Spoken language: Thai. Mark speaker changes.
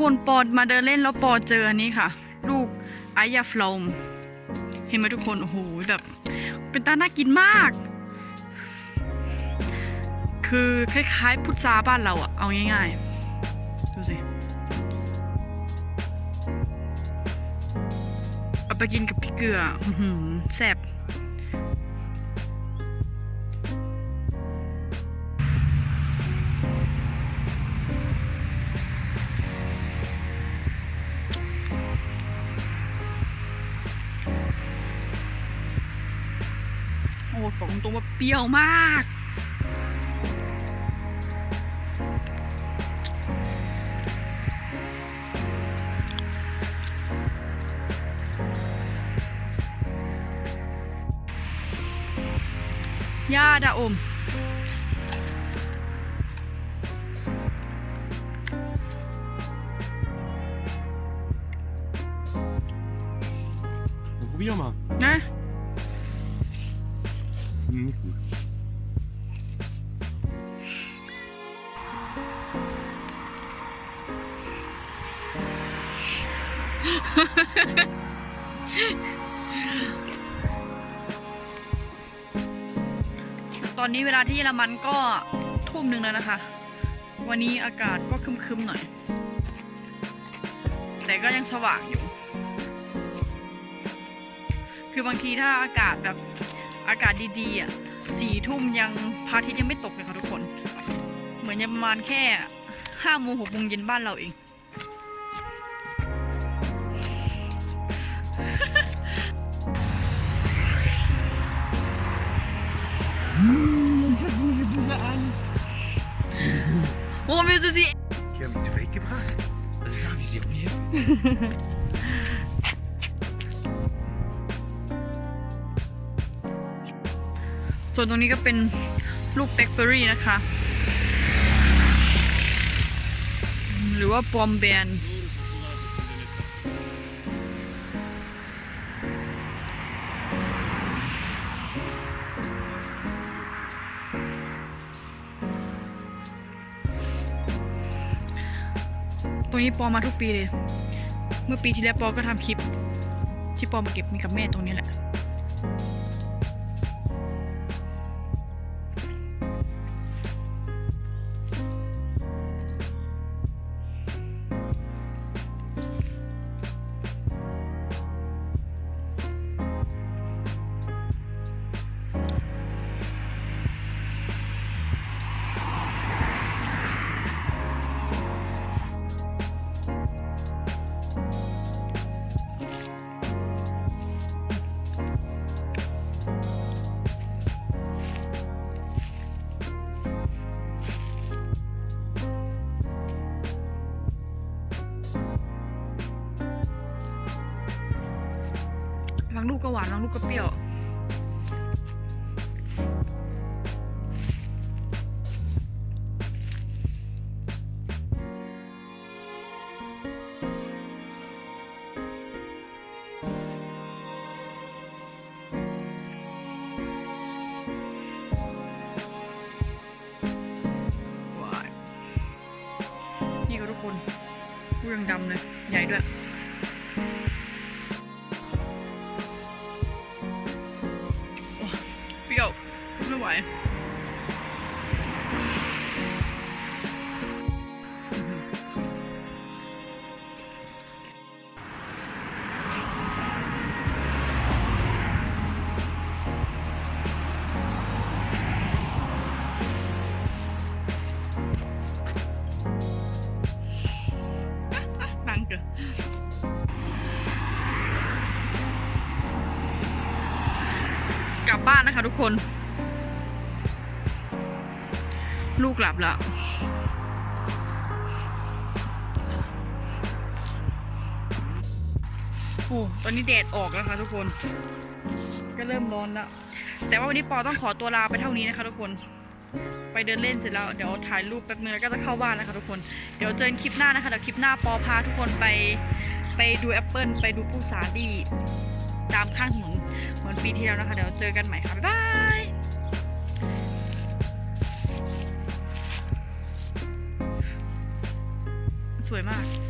Speaker 1: คนปอดมาเดินเล่นแล้วปอเจออันนี้ค่ะ ลูกไอยาฟลอมเห็นไหมทุกคน โอ้โหแบบ เป็นตาน่ากินมาก คือคล้ายๆพุทราบ้านเราอะเอาง่ายๆ ดูสิ เอาไปกินกับพริกเกลืออื้อหือแซ่บ ตรงๆว่าเปรี้ยวมากย่าดาอม
Speaker 2: Probier mal.
Speaker 1: นะ
Speaker 2: Hm, Nicht gut.
Speaker 1: ตอนนี้เวลาที่เยอรมันก็ทุ่มหนึ่งแล้วนะคะ วันนี้อากาศก็คึมๆหน่อย แต่ก็ยังสว่างอยู่ คือบางทีถ้าอากาศแบบ อากาศดีๆอะสี่ทุ่มยังพระอาทิตย์ยังไม่ตกเลยค่ะทุกคน เหมือนยังประมาณแค่ห้าโมงหกโมงเย็นบ้านเราเอง Warum willst du sie
Speaker 2: Die haben sie weggebracht. Also darf ich sie auch nicht essen.
Speaker 1: ส่วนตรงนี้ก็เป็นลูกแบล็คเบอรี่นะคะ หรือว่าปอมแบนตรงนี้ปอมาทุกปีเลย เมื่อปีที่แล้วปอก็ทำคลิป ที่ปอมาเก็บมีกับแม่ตรงนี้แหละางลูกก็หวานบางลูกก็เปรี้ยวว้ายนี่ก็ทุกคนลูกยังดำเลย ใหญ่ด้วย ไม่งกินกลับบ้านนะคะทุกคน ลูกหลับแล้วโอ้ตอนนี้แดดออกแล้วค่ะทุกคน ก็เริ่มร้อนแล้ว แต่ว่าวันนี้ปอต้องขอตัวลาไปเท่านี้นะคะทุกคน ไปเดินเล่นเสร็จแล้ว เดี๋ยวถ่ายรูปแป๊บนึงแล้วก็จะเข้าบ้านแล้วค่ะทุกคน เดี๋ยวเจอกันคลิปหน้านะคะเดี๋ยวคลิปหน้าปอพาทุกคนไปไปดูแอปเปิลไปดูผู้สาดีตามข้างถนนเหมือนปีที่แล้วนะคะ เดี๋ยวเจอกันใหม่ค่ะ บ๊ายบาย สวยมาก